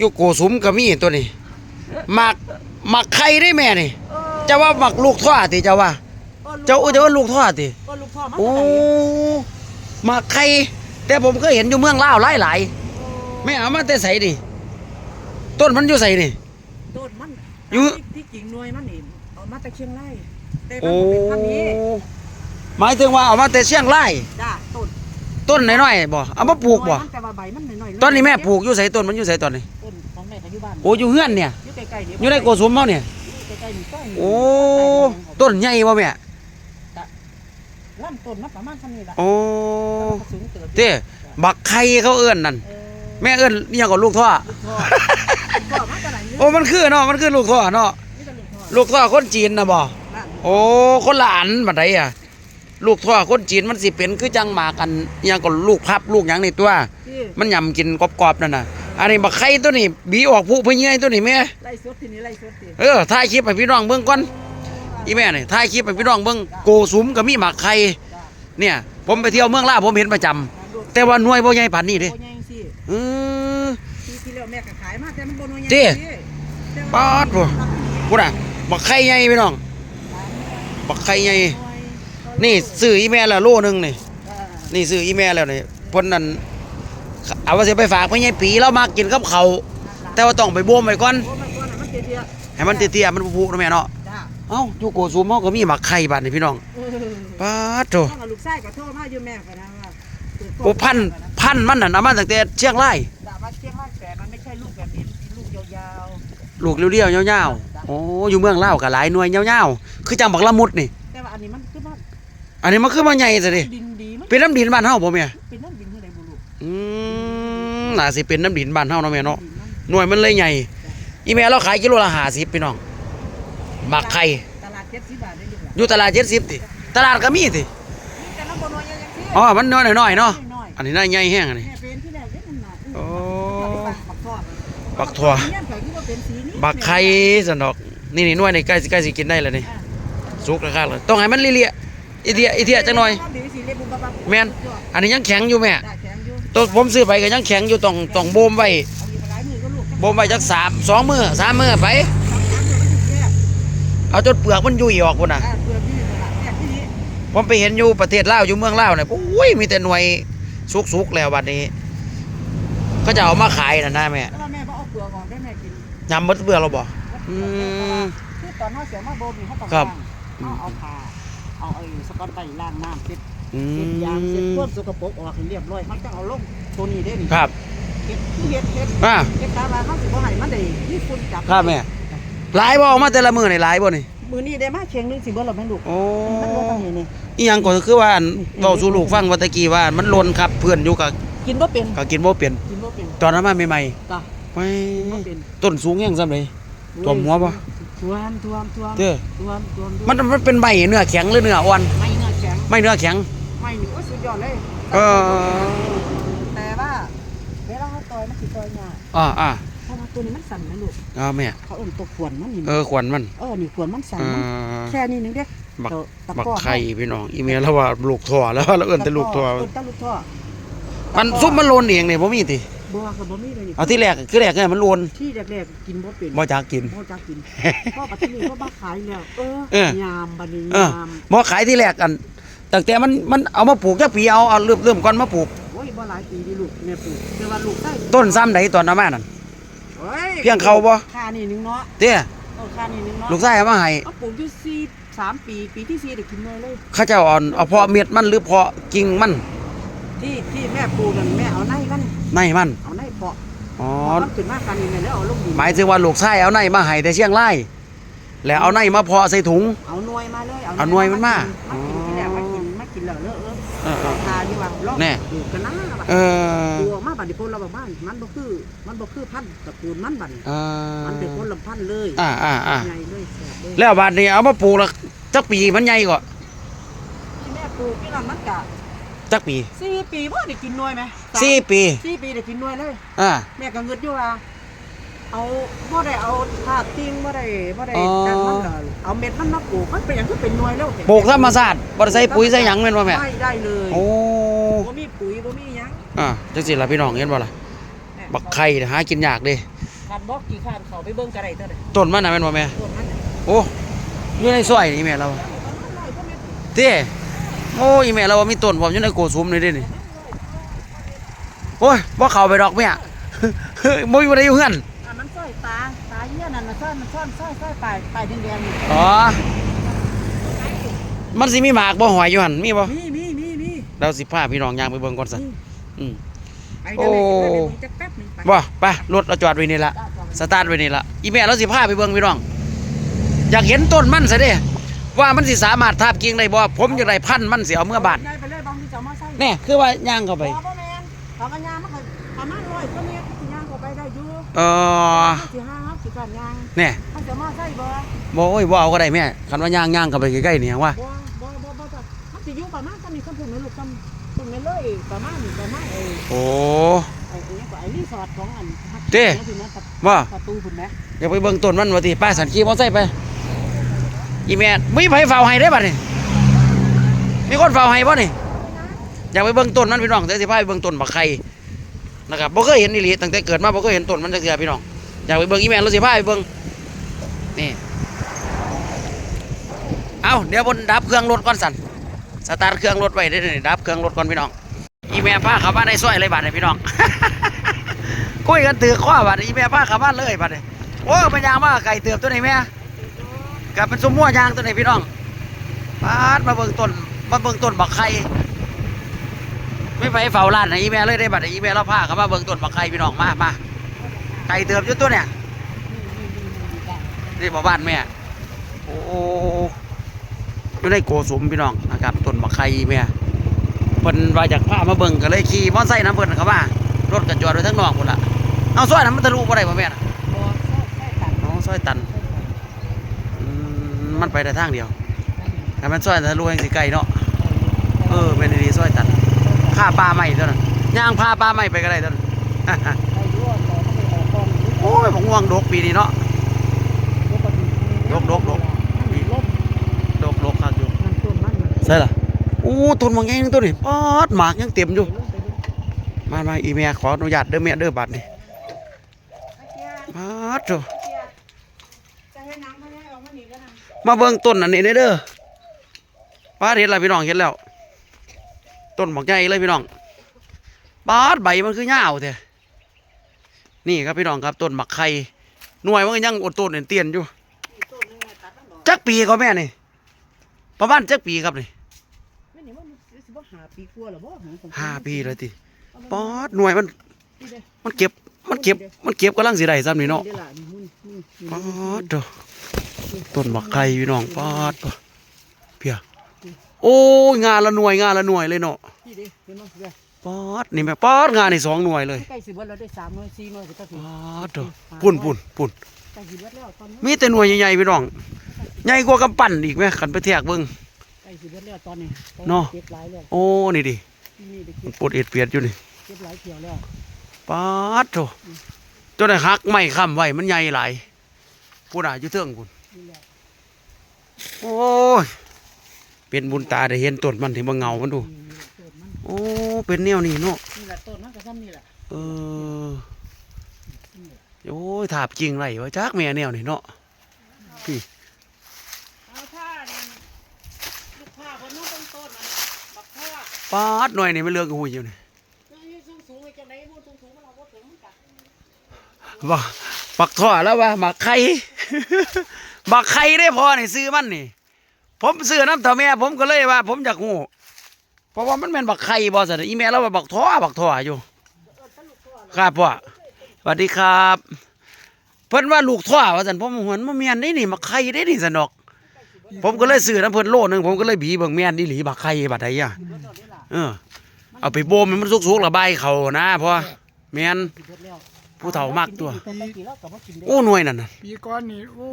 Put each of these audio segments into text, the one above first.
อยู่โกสุมก็มีตัวนี้หมักหมักไข่ได้แม่นี่เออจะว่าหมักลูกท่อติเจ้าว่า เจ้าเอ้ยเจ้าว่าลูกท่อติเออลูกพ่อมาโอ้จากไหนหมักไข่แต่ผมเคยเห็นอยู่เมืองลาวหลายๆไม่เอามาแต่ใส่ดิต้นมันอยู่ใส่นี่โดนมันอยู่ที่ที่กิ่งหน่วยมันนี่เอามาจากเชียงรายแต่มัโอ้นเป็นพันธุ์นี้หมายถึงว่าเอามาแต่เชียงรายจ้าต้นต้นน้อยๆบ่เอามาปลูกบ่หน่วยมันแต่ว่าใบมันน้อยๆตอนนี้แม่ปลูกอยู่ใส่ต้นมันอยู่ใส่ตอนนี้ต้นข องแม่ก็อยู่บ้านโอ้อยู่เฮือนเนี่ย อยู่ใกล้ๆนี่อยู่ในโกสุมเฮาเนี่ยอยู่ใกล้ๆนี่ต้นโอ้ ต้นใหญ่บ่แม่ ลำต้นมันประมาณเท่านี้ล่ะโอ้สูงเติบเต้บักไข่เขาเอื้อนนั่น เออแม่เอื้อนนี่ยังกับลูกท่อ ลูกพ่อลูกพ่อมาจากไหนเนี่ยโอ้ มันคือเนาะ มันคือลูกท่อเนาะ นี่ก็ลูกพ่อลูกท่อคนจีนนะบ่ นั่นโอ้ คนละอันบัดใดอะลูกท่อคนจีนมันสิเป็นคือจังหมากันอิหยังก็ลูกพับลูกหยังนี่ตัว ที่มันยำกินกรอบๆนั่นน่ะ อันนี้บักไข่ตัวนี้บีออกผู้พะเยยตัวนี้แม่ไล่สดทีนี้ไล่สดทีเออถ่ายคลิปให้พี่น้องเบิ่งก่อนอีแม่นี่ถ่ายคลิปให้พี่น้องเบิ่งโกสุมก็มีหมักไข่เนี่ย ผมไปเที่ยวเมืองลาวผมเห็นประจำแต่ว่าหน่วยบ่ใหญ่ปานนี้เด้โอ้ยงสิเออที่ที่แล้วแม่ก็ขายมาแต่มันบ่น้อยใหญ่เจ้แต่ว่าปาดบ่พูดอะบักไข่ใหญ่พี่น้องบักไข่ใหญ่นี่ซื้ออีแม่ละโลหนึงนี่เออนี่ซื้ออีแม่แล้วนี่เพ่นนั่น เอาว่าสิไปฝากพ่อใหญ่ปีแล้วมากินกับเขาวแต่ว่าต้องไปบ่มไว้ก่อนโอ้มันก่อนน่ะมันเตี้ยให้มันเตี้ยๆมันผุๆนะแม่เนาะๆจ้าเอ้าอยู่โกซูมเฮาก็มีหมักไข่บาดนี่พี่น้องเออปาดโตพ่อกับลูกชายก็โทรมาอยู่แม่ก็นะว่าเปิดกล้งโอ้พันธุ์พันธุ์มันน่ะเอามาตั้งแต่เชียงรายแต่ว่าเชียงรายแต่มันไม่ใช่ลูกแบบนี้ลูกยาวลูกเรียวๆยาวๆโอ้อยู่เมืองลาวก็หลายหน่วยยาวๆคือจังบักละมุดนี่ๆแต่ว่าอันนี้มันคือว่าอันนี้มันคือมาใหญ่ซะดิดินดีมันเป็นน้ำดินบ้านเฮาบ่แม่เป็นน้ำดิ นเท่าไหร่บุรุษอืมน่าสิเป็นน้ำดินบ้านเฮาเนาะแม่เนาะดินมันหน่วยมันเลยใหญ่อีแม่เราขายกิโลละห้าสิบพี่น้องหมักไข่ตลาดเจ็ดสิบบาทได้ยังไงอยู่ตลาดเจ็ดสิบติตลาดก็มีติแต่ละคนน้อยยังยังอ๋อมันน้อยหน่อยๆเนาะน้อยอันนี้น่าใหญ่แห้งอันนี้แม่เป็นที่แรกเนี่ยมันหนาโอ้บักทอดบักถั่วเนี่ยข่อยคิดว่าเป็นสีนี้บักไข่สนอกนี่นี่หน่วยนี่ใกล้สิใกล้สิกินได้แล้วนี่สุกแล้วครับเลยต้องให้มันเลี่ยๆอีเทียอีเทียจังหน่อยแม่นอันนี้ยังแข็งอยู่แม่ได้แข็งอยู่ ตัวผมซื้อไปก็ยังแข็งอยู่ต้องต้องโบมไว้เอาอยู่หลายมือก็ลูกโบมไว้จักสามสองมือสามมือไป เอาจนเปลือกมันยุ่ยออกพุ่นน่ะอ่าเปลือกที่ตลาดแม่ที่นี้ผมไปเห็นอยู่ประเทศลาวอยู่เมืองลาวเนี่ยโอ้ยมีแต่หน่วยสุกๆแล้วบัดนี้ ก็จะเอามาขายนะนะแม่แล้วว่าแม่ก็เอาเปลือกออกได้แม่กินยำมดเบื่อเราบ่อืมคือตอนเขาเสียมาโบมีเขาต้องครับล้างเขาเอาผ้าเอาไอ้สกอตไบรท์ล้างน้ำเช็ดอื เช็ดยางเช็ดมพ่นสกปรกออกให้เรียบร้อยมันต้องเอาลงตัวนี้ได้นี่ครับเฮ็ดที่เฮ็ดเฮ็ดอ่าเฮ็ดตามมาเขาสิบ่ให้มันได้ที่ฝุ่นจับครับแม่หลายบ่ออกมาแต่ละมือนี่หลายบ่นี่มือนี้ได้มาเชียงหนึงสิบ่ล่ะแม่ลูกโอ้มันบ่ต้องนี่นี่ อีหยังก็คือว่าอันเว้าสู่ลูกฟังว่าตะกี้ว่ามันหลนครับเพื่อนอยู่ก็กินบ่เป็นก็กินบ่เป็นกินบ่เป็นตอนนั้นมาใหม่ก็ๆไม่กินบ่เป็นต้นสูงแฮงซำไดท่วมหัวบ่ท่วมท่วมท่วมเด้อท่วมท่วมมันมันเป็นใบเนื้อแข็งหรือเนื้ออ่อนไม่เนื้อแข็งไม่เนื้อแข็ง ไม่นี่โอ้สุดยอดเลยเออแต่ว่าเวลาเขาต่อยมันสิต่อยยากอ่าอ่าเพราะว่าตัวนี้มันสั่นนะลูกอ่าแม่เขาเอิ่นตัวขวนมันนี่เออขวัญมันเออนี่ขวนมันสั่นอ่ามันแค่นี้นึงเด้บักตัวตะบักกร้อไข่พี่น้องอีเมลแล้วว่าลูกทั่วแล้วแล้วเอิ้นแต่ลูกทั่วเอิ้นแต่ลูกท่อมันซุปมันโลนเองนี่บ่มีติบัวกับบ่มีเลยนี่เอาที่แรกคือแรกเนี่ยมันโลนที่แรกๆกินบ่เป็นบ่จักกินบ่จักกินพ่อปัจจุบันก็มาขายแล้วเออเออยามบัดนี้เออยามบ่ขายที่แรกกัน ตั้งแต่มันมันเอามาปลูกจักปีเอาเอาเริ่มเริ่มก่อนมาปลูกโอ้ยบ่หลายปีดิลูกแม่ปลูกแต่ว่าลูกได้ต้นซ้ำใดตอนเอามานั่นโอ้ยเพียงเขาบ่ค่านี่นึงเนาะเด้อเออค่านี่นึงเนาะลูกชายเอามาให้เอาปลูกอยู่สี่สามปีปีที่สี่ได้กินเลยเลยเขาเจ้าเอาเอาเพาะเม็ดมันหรือเพาะกิ่งมันที่ที่แม่ปลูกนั่นแม่เอาในมันในมันเอาในเพาะอ๋อเพาะมันขึ้นมาคันนี้แม่แล้วเอาลงดินหมายถึงว่าลูกชายเอาในมาให้แต่เชียงรายแล้วเอาในมาเพาะใส่ถุงเอาหน่วยมาเลยเอาหน่วยมันมา ทาอยู่ว่าลองแน่ปลูกกันนะบัดเออปลูกออกมาบัดนี้พลเราบอกบ้านมันบ่คือ มันบ่คือพันธุ์ตระกูลมันบัดนี้อ่ามันเป็นคนละพันธุ์เลยอ่าอ่าอ่าใหญ่เลยแซ่บเลยแล้วบาดนี้เอามาปลูกล้วจักปีมันใหญ่กว่าที่แม่ปลูกนี่นั่นมันกะจักปีสี่ปีบ่ได้กินหน่วยไหมามสี่ปี สี่ปีได้กินหน่วยเลย อ่าแม่ก็เงิดอยู่ว่า เอาบ่ได้เอาถาดทิ้งบ่ได้บ่ได้อ๋อดันมันก็เอาเม็ดมันมาปลูกมันเป็นหยังคือเป็นหน่วยแล้วปลูกธรรมชาติบ่ได้ใส่ปุ๋ยใส่หยังแม่นบ่แม่ได้ได้เลยโอ้บ่มีปุ๋ยบ่มีหยังอ่าจังสิล่ะพี่น้องเห็นบ่ล่ะแม่บักไข่น่ะหากินยากเด้ขาดบอกกี่ขาดเขาไปเบิ่งกระไรเท่าไหร่ต้นมันน่ะแม่นบ่แม่ต้นมันน่ะโอ้อยู่ในซอยนี่แม่เราประมาณร้อยกว่าเมตรเต้โอ้ยแม่เราว่ามีต้นผมอยู่ในโกสุมนี่เด้นี่โอ้ยบ่เข้าไปดอกแม่เฮ้ยบ่อยู่ได้อยู่เฮือน อะมันซ้อยตาตาเยี่ยนั่นมันซ้อยมันซ้อนซ้อยซ้อยปลายปลายแดงๆนี่อ๋อ มันสิมีหมากบ่หอยอยู่หั่นมีบ่มีมีมีมีเราสิพาพี่น้องย่างไปเบิ่งก่อนซะอืม ไปเดี๋ยวเลยโอ้เดี๋ยวเลยจักแป๊บหนึงไปบ่ไปรถเราจอดไว้นี่ละจ้าจ้าสตาร์ทไว้นี่ละอีแม่เราสิพาไปเบิ่งพี่น้อง อยากเห็นต้นมันซะเด้ว่ามันสิสามารถทาบกิ่งได้บ่ผมอยากได้พันธุ์มันสิเอาเมื่อบ้านย้ายไปเลยบางทีจะเอามาใส่แน่คือว่าย่างเข้าไปบ่บ่แม่นถ้ามันยางมันก็ประมาณร้อยกว่าเม เออสิห้าครับสิการยางแน่มันจะมาใส่บ่บ่โอ้ยบ่เอาก็ได้แม่คันว่าย่างย่างเข้าไปใกล้ๆนี่ว่าบ่บ่บ่บ่จ้ะมันสิอยู่ประมาณซั่นนี่ซั่นพุ่นนี่ลูกซั่นพุ่นนี่เลยประมาณนี้ประมาณไอ้โอ้ไอ้ไอ้นี่ก็ไอ้รีสอร์ทของอันเด้พุ่นนะประว่าประตูพุ่นนะอยากไปเบิ่งต้นมันว่าติป้าสันขี่มอเตอร์ไซค์ไปอีแม่มีไผเฝ้าให้ได้บัดนี่มีคนเฝ้าให้บ่นี่อยากไปเบิ่งต้นมันพี่น้องเดี๋ยวสิพาไปเบิ่งต้นบักไข่ นะครับบ่เคยเห็นอีหลีตั้งแต่เกิดมาบ่เคยเห็นต้นมันจักเทื่อพี่น้องอยากไปเบิ่งอีแม่เราสิพาไปเบิ่งนี่เอาเดี๋ยวบนดับเครื่องรถก่อนสั่นสตาร์ทเครื่องรถไว้ได้อนี่ดับเครื่องรถก่อนพี่น้อง อีแม่พาข้าบ้านในซอยเลยบัดนี้พี่น้องคุยกันถือข้อบัดอีแม่พาข้าบ้านเลยบัดนี้โอ้มันยางมาไก่เติบตัวไหนแม่กลับเป็นสมมัวยางตัวไหนพี่น้องปาดมาเบิ่งต้นมาเบิ่งต้นบักไข่ ไม่ไปเฝ้าร้านไหนอีแม่เลยได้บัตรอีแม่เราพาเขามาเบิ่งต้นบักไข่พี่น้องมามาไก่เติมจุดตัวเนี่ยนี่บ่บ้านแม่โอ้อยู่ในโกสุมพี่น้องนะครับต้นบักไข่แม่เพิ่นว่าจากพามาเบิ่งก็เลยขี่มอเตอร์ไซค์น้ำเพิ่นเข้ามารถก็จอดไว้ทั้งนอกพุ่นละเอาซอยนั้นมันทะลุบ่ได้บ่แม่น่ะบ่ใส่ตัดอ๋อซอยตันอืมมันไปได้ทางเดียวถ้ามันซอยทะลุยังสิไกลเนาะเออเป็นดีๆซอยตัน ค่าปลาใหม่เท่านั้นย่างพาปลาใหม่ไปก็ได้เท่านั้นไปยั่วต่อเข้าไปออกกองโอ้ยผมง่วงดกปีนี้เนาะลบลบลบลบดกดกครับอยู่ใช่ล่ะโอ้ต้นบางแงงตัวนี้ปอดหมากยังเต็มอยู่ มามาอีเมียขออนุญาตเด้อเมียเด้อบัดนี่ไอ้เจ้าปาดโถจะให้น้ำมาให้ออกมาหนีกันนะมาเบิ่งต้นอันนี้เด้อปาเห็นแล้วพี่น้องเห็นแล้ว ต้นบักใหญ่เลยพี่น้องปาดใบมันคือยาวแท้นี่ครับพี่น้องครับต้นบักไข่หน่วยมันยังอดต้นเตียนอยู่ต้นนึงเนี่ยตัดทั้งดอกจักปีก็แม่นี่ประมาณจักปีครับนี่ไม่นี่ว่ามันสิบ่หาปีกลัวาหรอบ่หาของห้าปีเลยติปอดหน่วยมัน มันเก็บมันเก็บมันเก็บกำลังสิได้ซ้ำนี่เนาะปอดเด้อต้นบักไข่พี่น้องปอดปะเพีย โอ้ยงานละหน่วยงานละหน่วยเลยเนาะนี่เด้เห็นบ่เด้ปอดนี่แม่ปอดงานนี่สองหน่วยเลยใกล้สิเบิดแล้วได้สามหน่วยสี่หน่วยก็ตัดปอดเด้อปุ่นปุ่นปุ่นใกล้สิเบิดแล้วตอนนี้มีแต่หน่วยใหญ่ๆพี่น้องใหญ่กว่ากำปั้นอีกไหมขันไปแทกเบิ่งใกล้สิเบิดแล้วตอนนี้เนาะเก็บหลายแล้วโอ้นี่ดินี่ได้มัเก็นบปวดเอ็ดเปียดอยู่นี่เก็บหลายเที่ยวแล้วปอดโถจนได้หักไม่ค้ำไว้มันใหญ่หลายพูดอะอยู่เทิงคุณนี่แหละโอ้ย เป็นบุญตาได้เห็นต้นมันที่บ่เงามันดูนี่ต้นมันโอ้เป็นแนวนี้เนาะนี่แหละต้นมันก็ซ้ำนี่แหละเออโอ้ยถาบจริงไรวะจักแม่แนวนี่เนาะพี่เอาถ้านี่ลูกค้าเพิ่นน้องต้นต้นมันบักท่าปาดหน่อยนี่ไม่เลือกหูอยู่นี่นี่สูงๆไอ้จังได๋บ่สูงๆมันเอาบ่ถึงมันกัดว่าปักท่อแล้วว่าหมักไข่หมักไข่ได้พอนี่ซื้อมันนี่ ผมซื้อน้ำเต่าแม่ ผมก็เลยว่า ผมอยากหูเพราะว่ามันเป็นบักไข่บอสันอีแม่เราว่าบักท่อบักท่ออยู่ ครับพ่อสวัสดีครับ เพิ่นว่าลูกท่อว่าสันผมหวนมาเมียนได้นี่มาไข่ได้นี่สนอกผมก็เลยซื้อน้ำเพิ่นโลนึงผมก็เลยบีเบิ่งแม่นอีหลีบักไข่บัดใดอะเออเอาไปโบมให้มันสุกๆระบายเขานะพ่อแม่น ผู้เฒ่ามากตัวต้นตะกี้แล้วก็บ่กินได้โอ้หน่วยนั่นน่ะปีก่อนนี่โอ้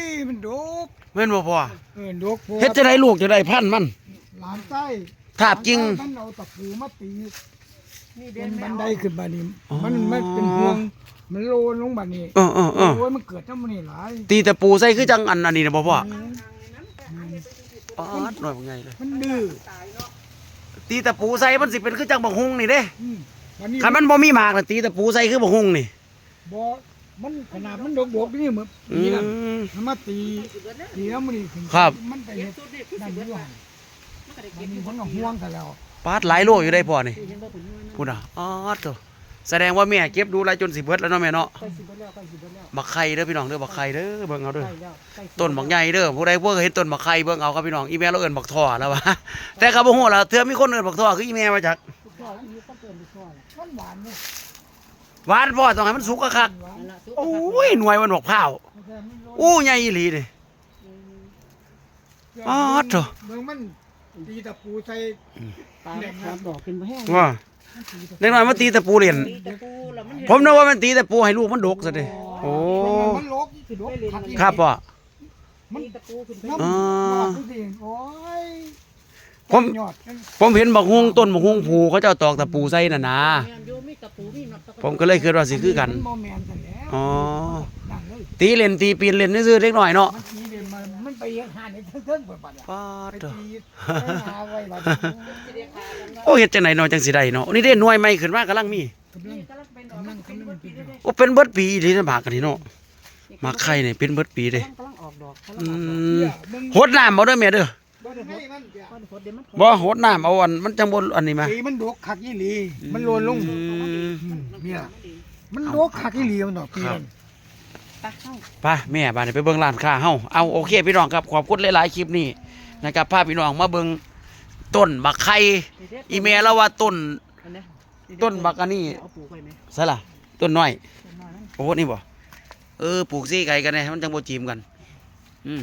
ยมันดกแม่นบ่พ่อเออดกโพเฮ็ดจะได้ลูกจะได้พันธุ์มัน หลานใต้ถาบจริงหลนใต้มันเอาตะปูมาตีนี่เป็เด่นนบับันนไดไดขึ้นบันนี้อ๋อ มันมันเป็นห่วงมันโลนลงบันนี้เออเออเออโอ้ยมันเกิดทั้งมันนี่หลายตีตะปูใส่คือจังอันอันนี้นะบ่พ่อปาดหน่อยบ่ไงเลยมันดื้อตีตะปูใส่มันสิเป็นคือจังบักฮุงนี่เด้อืม วันนี้คันมันบ่มีหมากน่ะตีตะปูใส่คือบักฮุงนี่บ่มันขนาดมันดกๆนี่เหมือนอืนี่นะม มันมาตีตีแล้วมันนี่ขึ้นครับ มันไปเก็เฮ็บดสุดนี่คือนั่นสิอเบิดยู่ว่าหั่นมันก็ได้มัเก็นบมีอยู่คนบ่ก็ห่วงกันแล้วปาดหลายโลอยู่ได้พ่อนี่เห็นบ่ผลน้อยนะพูดอะอ๋อตัวแสดงว่าแม่เก็บดูแลจนสิเบิดแล้วเนาะแม่เนาะใกล้สิเบิดแล้วใกล้สิเบิดแล้วบักไข่เด้อพี่น้องเด้อบักไข่เด้อเบิ่งเอาเด้อ ใกล้แล้วใกล้สิต้นบักใหญ่เด้อผู้ใดบ่เคยเห็นต้นบักไข่เบิ่งเอาครับพี่น้องอีแม่เราเอิ้นบักท่อแล้ววะแต่ก็บ่ฮู้ล่ะเทื่อมีคนเอิ้นบักท่อคืออีแม่มาจาก ทุกข้อมันมีต้องเกินทุกข้อแหละมันหวานเนี่ยหวานพ่อต้องให้มันสุกคักหวานนั่นล่ะทุกๆโอ้ยหน่วยมันบักพร้าวไม่ใช่ไม่โรยอู้ใหญ่อีหลีนี่ อ๋อโถ่เมืองมันตีตะปูใส่ตามครับดอกขึ้นบ่แห้งว่าเล็กน้อยมาตีตะปูเล่นตีตะปูแล้วมันเห็นผมนึกว่ามันตีตะปูให้ลูกมันดกซะเด้โอ้มันลกสิลกขัดอีกครับพ่อตีตะปูขึ้นไปน้ำอ๋อยอดนี่สิโอ้ย ผม ยอดนั่นผมเห็นบักฮุงต้นบักฮุงผูเขาเจ้าตอกตะปูใส่น่ะนะแม่นอยู่มีตะปูมีน็อตตะปูผมก็เลยคิดว่าสิคือกัน มัโมแมนกันแล้วอ๋อ นั่นเลยตีเล่นตีปีนเล่นซื่อๆเล็กน้อยเนาะมันตีเดี๋ยวมันมันไปเฮ็ดหาในเทิงๆเปิดบัดเนี่ยป้าดไปเด้อตีไปหาไว้บัดสิได้ขากันว่าโอ้เฮ็ดจังไดเนาะจังสิได้เนาะนี่เด้หน่วยใหม่ขึ้นมากำลังมี กำลังนี่กำลังเป็นดอกมันเป็นเบิดปีเด้อโอ้เป็นเบิดปีอีหลีนะบากกันนี่เนาะหมากไข่นี่เป็นเบิดปีเด้กำลังออกดอกกำลัอืงออกดอกมเหี้ยมึงโหดน้ำเอาเด้อแม่เด้อ บ่ได้ให้มันเดี๋ยวพอพอเดี๋ยวมันบ่โหดน้ำเอาอันมันจังบ่อันนี้มาตีมันดกคักอีหลี มันโลนลงอืมอืมเนี่ยมันดกคักอีหลีมันดอกตีครับมันปะเข้าไปแม่บาดนี้ไปเบิ่งร้านค้าเฮาเอาโอเคพี่น้องครับขอบคุณหลายๆคลิปนี้นะครับพาพี่น้องมาเบิ่งต้นบักไข่อีเมลแล้วว่าต้นอันนี้ต้นบักอันนี้เอาปลูกไว้ไหมใช่ล่ะต้นน้อยต้นน้อยมันโอ้นี่บ่เออปลูกซี่ไก่กันแน่มันจังบ่จีมกัน อืม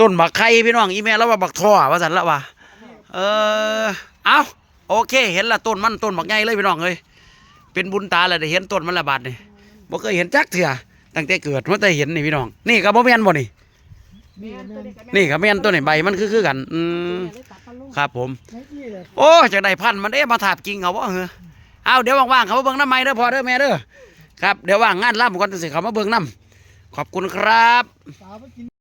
ต้นบักไข่พี่น้องอีเมลแล้วว่าบักท่อว่าซั่นละว่าเออเอาโอเค เห็นละต้นมันต้นบักใหญ่เลยพี่น้องเอ้ยเป็นบุญตาเลยได้เห็นต้นมันละบาดนี่บ่เคยเห็นจักเถื่อตั้งแต่เกิดมาแต่เห็นนี่พี่น้อง นี่ก็บ่แม่นบ่นี่แม่นตัวเด็กกับแม่นี่ก็แม่นต้นนี่ใบมันคือคือกัน อืมแม่เลยตัดมันลงครับผมไม่อีเลยโอ้จากได้พันธุ์มันเด้มาถาบกิ่งเอาบ่เหรอเอาเดี๋ยวว่างๆเขามาเบิ่งน้ำไม้เด้อพอเด้อแม่เด้อครับเดี๋ยวว่างงานล่ำก่อนสิเขามาเบิ่งน้ำขอบคุณครับสาวไปกิน